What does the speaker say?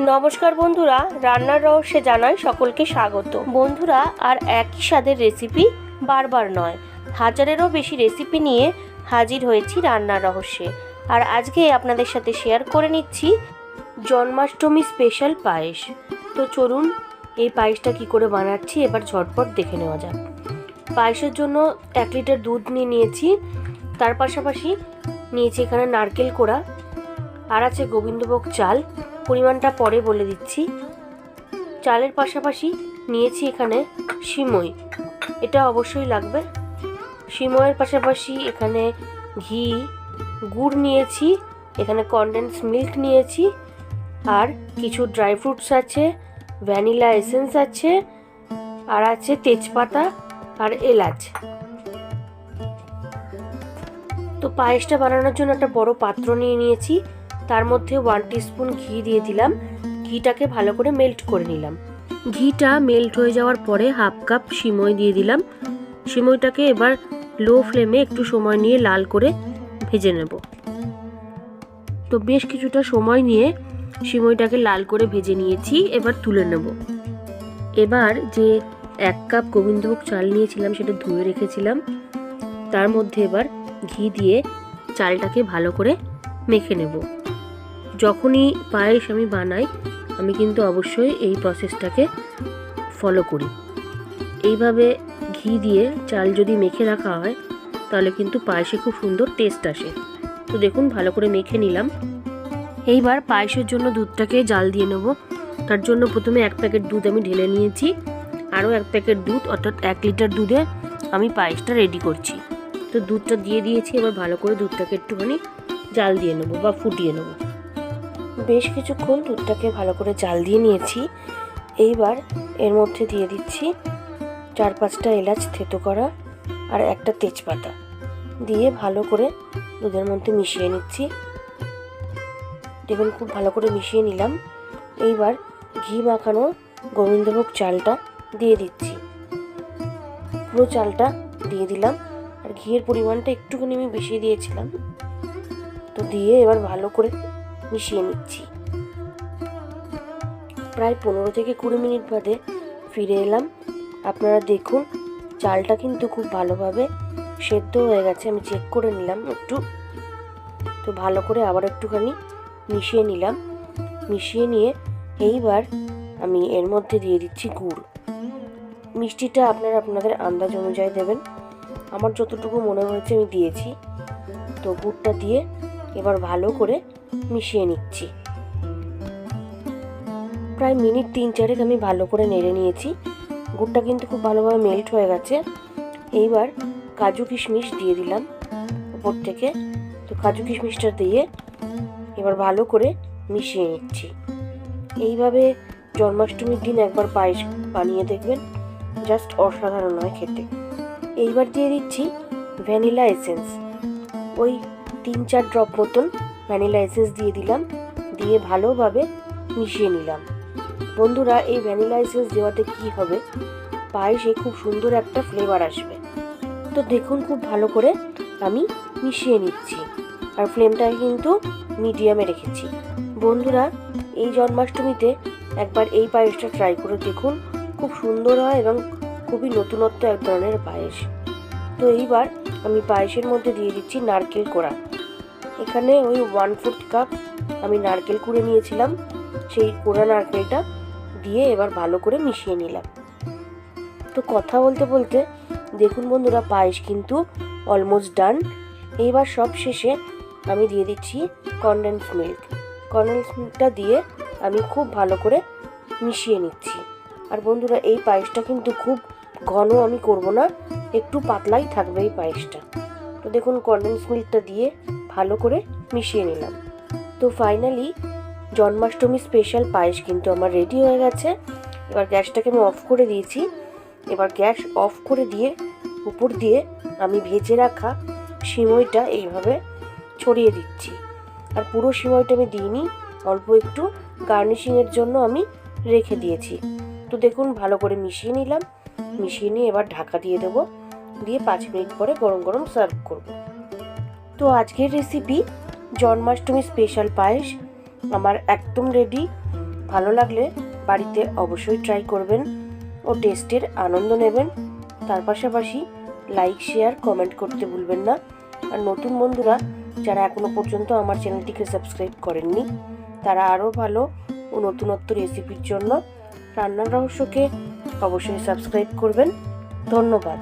নমস্কার বন্ধুরা, রান্নার রহস্যে জানাই সকলকে স্বাগত। বন্ধুরা, আর একই স্বাদের রেসিপি বারবার নয়, হাজারেরও বেশি রেসিপি নিয়ে হাজির হয়েছি রান্নার রহস্যে। আর আজকে আপনাদের সাথে শেয়ার করে নিচ্ছি জন্মাষ্টমী স্পেশাল পায়েস। তো চলুন, এই পায়েসটা কি করে বানাচ্ছি এবার ঝটপট দেখে নেওয়া যাক। পায়েসের জন্য এক লিটার দুধ নিয়ে নিয়েছি, তার পাশাপাশি নিয়েছি এখানে নারকেল কোড়া। আর আছে গোবিন্দভোগ চাল। পরিমাণটা পরে বলে দিচ্ছি। চালের পাশাপাশি নিয়েছি এখানে সিমই। এটা অবশ্যই লাগবে। সিময়ের পাশাপাশি এখানে ঘি, গুড় নিয়েছি, এখানে কনডেন্স মিল্ক নিয়েছি, আর কিছু ড্রাই ফ্রুটস আছে ভ্যানিলা এসেন্স আছে, আর আছে তেজপাতা আর এলাচ। তো পায়েসটা বানানোর জন্য একটা বড় পাত্র নিয়ে নিয়েছি। তার মধ্যে ওয়ান স্পুন ঘি দিয়ে দিলাম। ঘিটাকে ভালো করে মেল্ট করে নিলাম। ঘিটা মেল্ট হয়ে যাওয়ার পরে হাফ কাপ সিমই দিয়ে দিলাম। সিমইটাকে এবার লো ফ্লেমে একটু সময় নিয়ে লাল করে ভেজে নেব। তো বেশ কিছুটা সময় নিয়ে সিমইটাকে লাল করে ভেজে নিয়েছি, এবার তুলে নেব। এবার যে এক কাপ গোবিন্দভোগ চাল নিয়েছিলাম, সেটা ধুয়ে রেখেছিলাম। তার মধ্যে এবার ঘি দিয়ে চালটাকে ভালো করে মেখে নেব। যখনই পায়েস আমি বানাই, আমি কিন্তু অবশ্যই এই প্রসেসটাকে ফলো করি। এইভাবে ঘি দিয়ে চাল যদি মেখে রাখা হয়, তাহলে কিন্তু পায়েসে খুব সুন্দর টেস্ট আসে। তো দেখুন, ভালো করে মেখে নিলাম। এইবার পায়েসের জন্য দুধটাকে জাল দিয়ে নেব। তার জন্য প্রথমে এক প্যাকেট দুধ আমি ঢেলে নিয়েছি। আরও এক প্যাকেট দুধ, অর্থাৎ এক লিটার দুধে আমি পায়েসটা রেডি করছি। তো দুধটা দিয়ে দিয়েছি, এবার ভালো করে দুধটাকে একটুখানি জাল দিয়ে নেব বা ফুটিয়ে নেব। বেশ কিছুক্ষণ দুধটাকে ভালো করে জাল দিয়ে নিয়েছি। এইবার এর মধ্যে দিয়ে দিচ্ছি চার পাঁচটা এলাচ থেতো করা আর একটা তেজপাতা। দিয়ে ভালো করে দুধের মধ্যে মিশিয়ে নিচ্ছি। দেখুন, খুব ভালো করে মিশিয়ে নিলাম। এইবার ঘি মাখানো গোবিন্দভোগ চালটা দিয়ে দিচ্ছি। পুরো চালটা দিয়ে দিলাম। আর ঘিয়ের পরিমাণটা একটুখানি আমি বেশি দিয়েছিলাম। তো দিয়ে এবার ভালো করে মিশিয়ে নিচ্ছি। প্রায় পনেরো থেকে কুড়ি মিনিট বাদে ফিরে এলাম। আপনারা দেখুন, চালটা কিন্তু খুব ভালোভাবে সেদ্ধ হয়ে গেছে। আমি চেক করে নিলাম একটু। তো ভালো করে আবার একটুখানি মিশিয়ে নিলাম। মিশিয়ে নিয়ে এইবার আমি এর মধ্যে দিয়ে দিচ্ছি গুড়। মিষ্টিটা আপনারা আপনাদের আন্দাজ অনুযায়ী দেবেন। আমার যতটুকু মনে হয়েছে আমি দিয়েছি। তো গুড়টা দিয়ে এবার ভালো করে মিশিয়ে নিচ্ছি। প্রায় মিনিট তিন চারেক আমি ভালো করে নেড়ে নিয়েছি। গুড়টা কিন্তু খুব ভালোভাবে মেল্ট হয়ে গেছে। এইবার কাজু কিশমিশ দিয়ে দিলাম উপর থেকে। তো কাজু কিশমিশটা দিয়ে এবার ভালো করে মিশিয়ে নিচ্ছি। এইভাবে জন্মাষ্টমীর দিন একবার পায়েস বানিয়ে দেখবেন। জাস্ট অসাধারণ হয় খেতে। এইবার দিয়ে দিচ্ছি ভ্যানিলা এসেন্স। ওই তিন চার ড্রপ মতন ভ্যানিলা এসেন্স দিয়ে দিলাম, দিয়ে ভালোভাবে মিশিয়ে নিলাম। বন্ধুরা, এই ভ্যানিলা এসেন্স দেওয়াতে কি হবে? পায়েসে খুব সুন্দর একটা ফ্লেভার আসবে। তো দেখুন, খুব ভালো করে আমি মিশিয়ে নিচ্ছি। আর ফ্লেমটা কিন্তু মিডিয়ামে রেখেছি। বন্ধুরা, এই জন্মাষ্টমীতে একবার এই পায়েসটা ট্রাই করে দেখুন। খুব সুন্দর হয় এবং খুবই নতুনত্ব এক ধরনের পায়েস। তো এইবার আমি পায়েসের মধ্যে দিয়ে দিচ্ছি নারকেল কোড়া। এখানে ওই ওয়ান ফোর্থ কাপ আমি নারকেল কুড়ে নিয়েছিলাম। সেই কোড়া নারকেলটা দিয়ে এবার ভালো করে মিশিয়ে নিলাম। তো কথা বলতে বলতে দেখুন বন্ধুরা, পায়েস কিন্তু অলমোস্ট ডান এইবার সব শেষে আমি দিয়ে দিচ্ছি কনডেন্স মিল্ক কনডেন্স মিল্কটা দিয়ে আমি খুব ভালো করে মিশিয়ে নিচ্ছি। আর বন্ধুরা, এই পায়েসটা কিন্তু খুব ঘন আমি করব না। একটু পাতলাই থাকবে এই পায়েসটা। তো দেখুন কনডেন্স মিল্কটা দিয়ে ভালো করে মিশিয়ে নিলাম। তো ফাইনালি জন্মাষ্টমী স্পেশাল পায়েস কিন্তু আমার রেডি হয়ে গেছে। এবার গ্যাসটাকে আমি অফ করে দিয়েছি। এবার গ্যাস অফ করে দিয়ে উপর দিয়ে আমি ভেজে রাখা সিমইটা এইভাবে ছড়িয়ে দিচ্ছি। আর পুরো সিমইটা আমি দিইনি, অল্প একটু গার্নিশিংয়ের জন্য আমি রেখে দিয়েছি। তো দেখুন, ভালো করে মিশিয়ে নিলাম। মিশিয়ে নিয়ে এবার ঢাকা দিয়ে দেবো। দিয়ে পাঁচ মিনিট পরে গরম গরম সার্ভ করব। তো আজকের রেসিপি জন্মাষ্টমী স্পেশাল পায়েস। আমার একদম রেডি ভালো লাগলে বাড়িতে অবশ্যই ট্রাই করবেন ও টেস্টের আনন্দ নেবেন। তার পাশাপাশি লাইক শেয়ার কমেন্ট করতে ভুলবেন না। আর নতুন বন্ধুরা যারা এখনও পর্যন্ত আমার চ্যানেলটিকে সাবস্ক্রাইব করেননি, তারা আরও ভালো ও নতুনত্ব রেসিপির জন্য রান্নার রহস্যকে অবশ্যই সাবস্ক্রাইব করবেন। ধন্যবাদ।